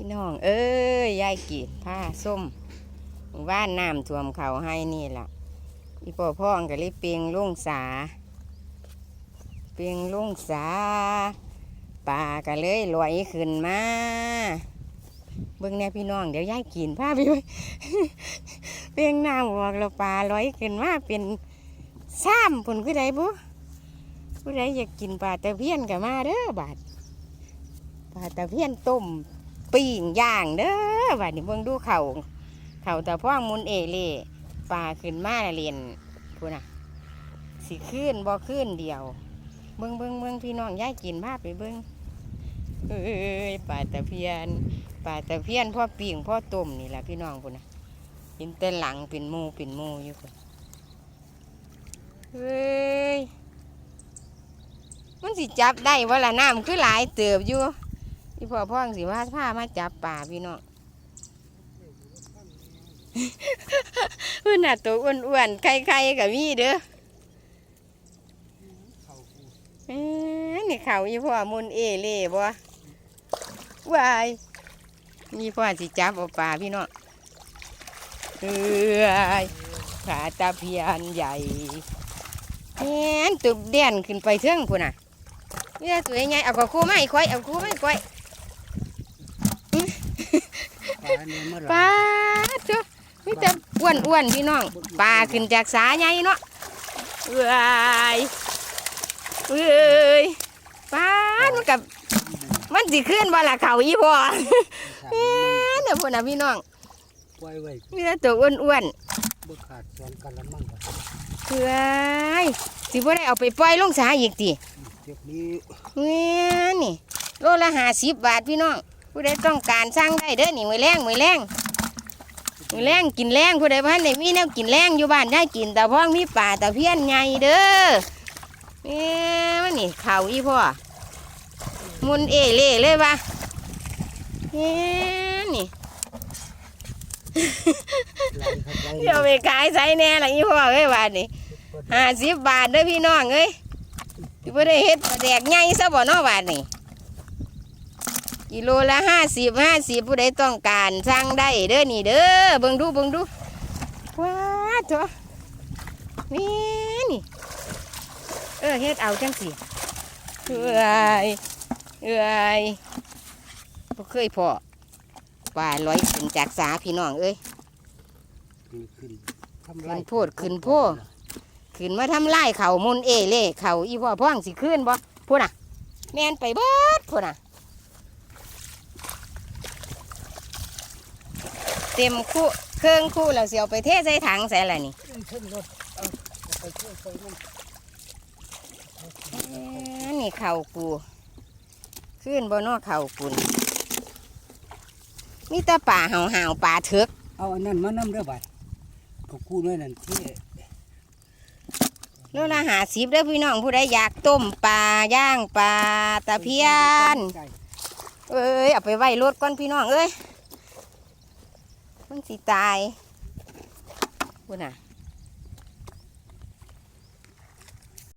พี่น้อง เอ้ยยายกีดผ้าส้มว่านน้ำท่วมเขาให้นี่ล่ะอีพ่อพ่องก็เลยเปียงลุงสา เปียงลุงสาป่าก็เลยลอยขึ้นมาเบิ่งแน่พี่น้องเดี๋ยวยายกินผ้าไปไว้เปียงน้ำออกแล้วปลาลอยขึ้นมาเป็นซ้ำผลคือใดบุผู้ใดอยากกินปลาตะเพียนก็มาเด้อบาดปลาตะเพียนต้ม ปิ้งย่างเด้อบัดนี้เบิ่งดูเขาเขาแตะพ่องมุนเอเล่ปลาขึ้นมาเรียนพูน่ะสิขึ้นบ่ขึ้นเดียว เบิ่งเบิ่งเบิ่งพี่น้องย้ายกินภาพไปเบิ่งเอ้ยปลาตะเพียนปลาตะเพียนพ่อปิ้งพ่อต้มนี่แหละพี่น้องพูน่ะเห็นแต่หลังเป็นมูเป็นมูอยู่พุ่นเฮ้ยมันสิจับได้ว่าละน้ำคือหลายเติบอยู่ พี่พ่อพ่องสิว่าผ้ามาจับป่าพี่น้องเพื่อนน่ะตัวอ้วนๆไข่ๆกับมีเด้อเอ้ยนี่เขาอีพ่อมุนเอเล่บ่วายมีพ่อสิจับเอาป่าพี่น้องเอ้ยขาตาเพียนใหญ่แหนตุบเด่นขึ้นไปเทิงพุ่นน่ะเนี่ยตัวใหญ่เอากระคู่ไม่ค่อยเอาคู่ไม่ค่อย ปลาเนี่ยเมื่อไหปร่ลาจ้ะมีแต่อ้วนอ้วนๆพี่น้องปลาขึ้นจากสาใหญ่เนาะเอ้ยเอ้ยปลามันกับมันสิขึ้นบ่ละเขาอีพ่อเอ๊ะเนี่ยพุ่นน่ะพี่น้องปล่อยไว้มีแต่ตัวอ้วนอ้วนบ่ขาดสอนกันละมั่งบ่ๆเอ้ยสิบ่ได้เอาไปปล่อยลงสาอีกติเจ็บนี้เนี่ยนี่โลละห้าสิบบาทพี่น้อง ผู้ใดต้องการสั่งได้เด้อนี่มือแรงมือแรงมือแรงกินแรงผู้ใดบ้านไหนมีแนวกินแรงอยู่บ้านได้กินแต่พ้องมีป่าแต่เพี้ยนใหญ่เด้อเนี่ยมันนี่เข่าอีพ่อมุนเอเล่เลยปะเนี่ยนี่เดี๋ยวไปขายใส่แน่ละอีพ่อเอ้ยบาทนี่ห้าสิบบาทเด้อพี่น้องเอ้ยที่บ่ได้เฮ็ดแดกใหญ่ซะบ่เนาะบาทนี่ กิโลละห้าสิบห้าสิบผู้ใดต้องการสั่งได้เด้อนี่เด้อเบิ่งดูเบิ่งดูว้าจ้ะนี่นี่เออเฮ็ดเอาจังสิเอ้ยเอ้ยบ่เคยพอปลาลอยขึ้นจากสาพี่น้องเอ้ยขึ้นขึ้นทำขึ้นโพดขึ้นโพดขึ้นมาทำลายเขามุนเอเล่เขาอีพ่อพ่องสิขึ้นบ่พูดน่ะ แม่นไปเบิดพูดน่ะ เต็มคู่เครื่องคู่แล้วเสียวไปเทใส่ถังใส่อะไรนี่ขึ้นรถเอาเอาไปช่วยใส่มันเอ้อนี่เข่ากูขึ้นบ่เนอเข่ากุนมีแตาป่าเห่าเห่าๆป่าเถือกเอาอันนั้นมานำเด้อบัดก็กู้ด้วยนั่นที่โลละหาสิบเด้อพี่น้องผู้ใดอยากต้มปลาย่างปลาตะเพียนเอ้ยเอาไปไว้รถก่อนพี่น้องเอ้ย มันสิตายพูดน่ะ